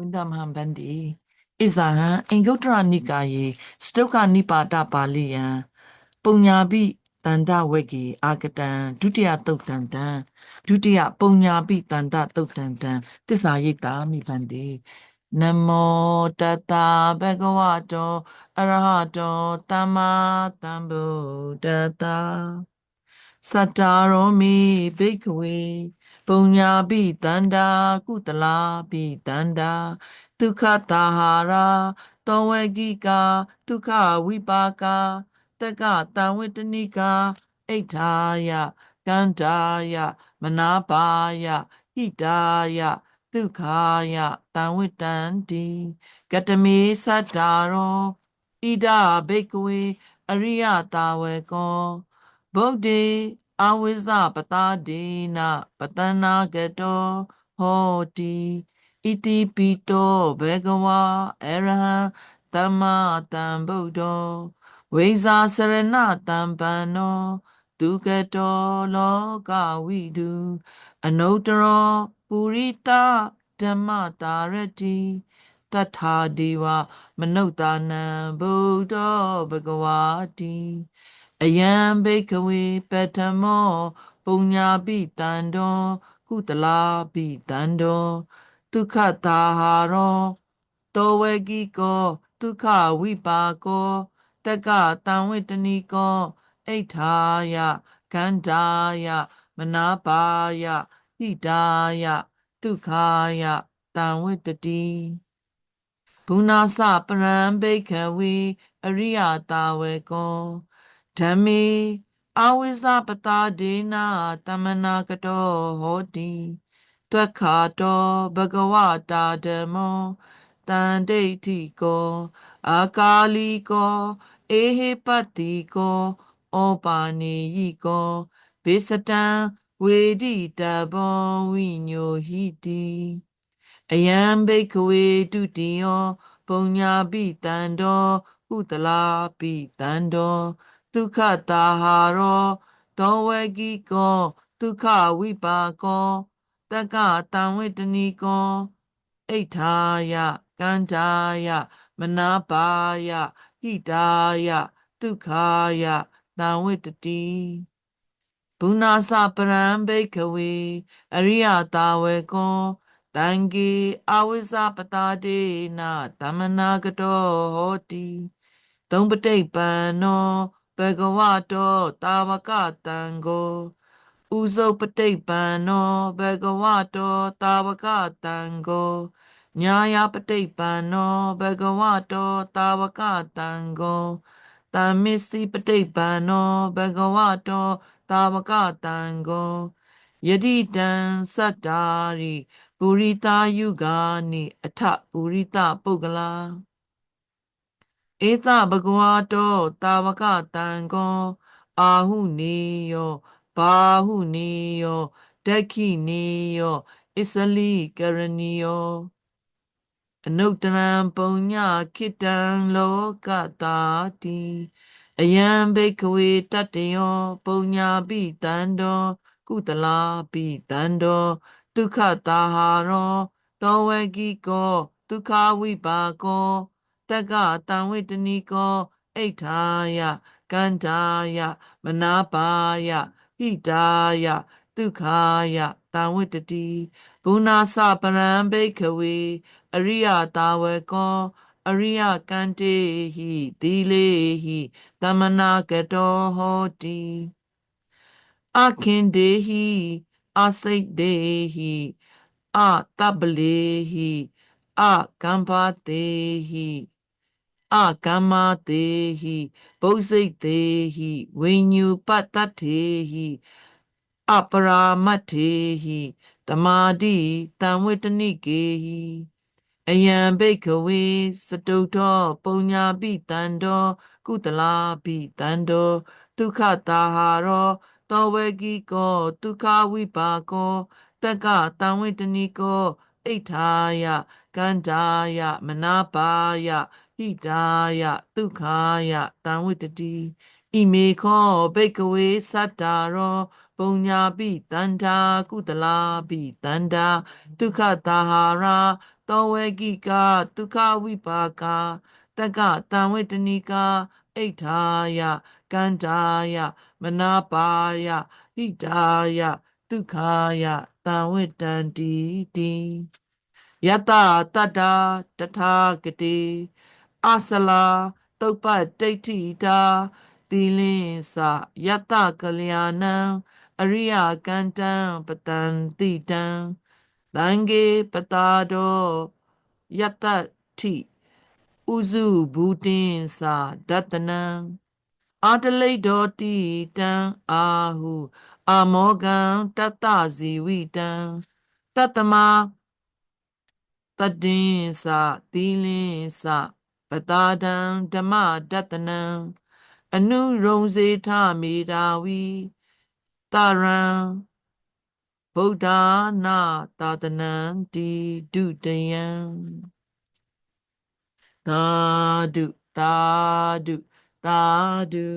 ဝိန္ဒမဟံဗန္တိဣဇာဟံအင်္ဂုတ္တရနိကာယေစတုခနိပါတပါဠိယံပုညာပိတန္တဝေကေအာဂတံဒုတိယသုတ်တံတံဒုတိယပုညာပိတန္တသုတ်တံတံသစ္စာရိတ်တာမိဗန္တိနမောတတဘဂဝတောအရဟတောသမ္မာသမ္ဗုဒ္ဓတ္တစတ္တာရောမိဘိက္ခဝေ ပုညာပိတန္တာကုတလာပိတန္တာဒုက္ခတာဟာရာတောဝေကိကာဒုက္ခဝိပါကာတက္ကတံဝတ္တနိကာဣဋ္ဌာယကန္တာယမနာပါယဟိတာယဒုက္ခာယတံဝတ္တန္တိကတမေသတ္တာရောဣဒဘိက္ခဝေအရိယတာဝေကောဗုဒ္ဓေ အဝိဇ္ဇပတာဒေနပတနာကတောဟောတိဣတိပိတောဘေကဝါအရဟံသမ္မာသမ္ဗုဒ္ဓောဝိဇာစရဏတံပန္နောဒုက္ကတောလောကဝိတုအနုတ္တရောပုရိတဓမ္မတာရတိတထာဒီဝမနုဿာနံဗုဒ္ဓောဘဂဝါတိ အယံဘိကဝေပထမောပုညာပိတန္တောကုတလာပိတန္တောဒုက္ခတာဟာရောတောဝေကိကောဒုက္ခဝိပါကောတက္ကတံဝိတ္တနိကောဣဋ္ဌာယကန္တာယမနာပါယဟိတာယဒုက္ခာယတံဝိတ္တတိဘုနာစပရံဘိခဝေအရိယတာဝေကော ဓမ္မေအဝိဇ္ဇပတာဒေနာတမနာကတောဟောတိတွက်ခါတောဘဂဝတာဓမ္မောတန်ဒိဋ္ဌိကောအာကာလီကောအေဟိပတ္တိကောဩပါနေယိကောဘေစတံဝေဒိတဘောဝိညိုဟိတိအယံဘိကဝေတုတိယောပုံညာပိတန္တောဥတလာပိတန္တော ဒုက္ခတာဟာရောတောဝေကိကောဒုက္ခဝိပါကောတက္ကတံဝေတနီကောဣဋ္ဌာယကန္တာယမနာပါယဟိတာယဒုက္ခာယတံဝေတတိဘုနာစပရံဘိကဝေအရိယတာဝေကောတံဂေအဝိဇ္ဇပတာဒေနသမနာကတောဟောတိသုံးပဋိပန္နော ဘဂဝတောတာဝကတံကိုဥဇုပဋိပန္နောဘဂဝတောတာဝကတံကိုညာယပဋိပန္နောဘဂဝတောတာဝကတံကိုတမစ္စိပဋိပန္နောဘဂဝတောတာဝကတံကိုယတိတံသတ္တာရိပုရိတာယုဂာနိအထပုရိတပုဂ္ဂလာ ဧသဘဂဝါတောတာဝကတံကောအာဟုနေယောဘာဟုနေယောဒက္ခိနေယောအစ္စလိကရဏီယောအနုတ္တရံပုံညခိတံလောကတာတိအယံဘိကဝေတတယောပုံညာပိတန္တောကုတလာပိတန္တောဒုက္ခတာဟာရောတောဝေကိကောဒုက္ခဝိပါကော တက္ကတံဝိတနိကောဣဋ္ဌာယကန္တာယမနာပါယဟိတာယဒုက္ခာယတံဝိတတိဘုနာစပရံဘိခဝေအရိယတာဝေကော အရိယကန္တေဟိသီလေဟိသမနာကတောဟောတိအခင်ဒေဟိအစိတ်ဒေဟိအတပလေဟိအကမ္ဘာတေဟိ အကမ္မာတေဟိဘုဇိတ်တေဟိဝိညုပတ္တတေဟိအပရာမတ်တေဟိတမာတိတံဝိတနိကေဟိအယံဘိကဝေစတုတောပုညာပိတန္တောကုတလာပိတန္တောဒုက္ခတာဟာရောတောဝေကိကောဒုက္ခဝိပါကောတက္ကတံဝိတနိကောဣဋ္ဌာယကန္တာယမနာပါယ ဟိတာယဒုက္ခာယတံဝိတတိဣမေခောဘိကဝေသတ္တာရောပုံညာပိတန္တာကုတလာပိတန္တာဒုက္ခတာဟာရာတောဝေကိကဒုက္ခဝိပါကတက္ကတံဝေတနိကာအိဋ္ဌာယကန္တာယမနာပါယဟိတာယဒုက္ခယတံဝေတန္တိတိယတတတ္တာတထာဂတိ အစလာတုပ္ပတ္တိဋ္ဌိတာသီလင်းစယတကလျာဏံအရိယကန္တံပတံတိတံသံဃေပတာတောယတ္တိဥစုဘူတင်္စာဒတနံအာတလိတ်တော်တိတံအာဟုအာမောကံတတ္တဇီဝိတံတတ္တမတတ္တင်္စာသီလင်းစ ပတာဒံဓမ္မဒတနံအနုရုံစေထမေတာဝီတရံဗုဒ္ဓနာသာသနံတိဒုတယံသာဓုသာဓုသာဓု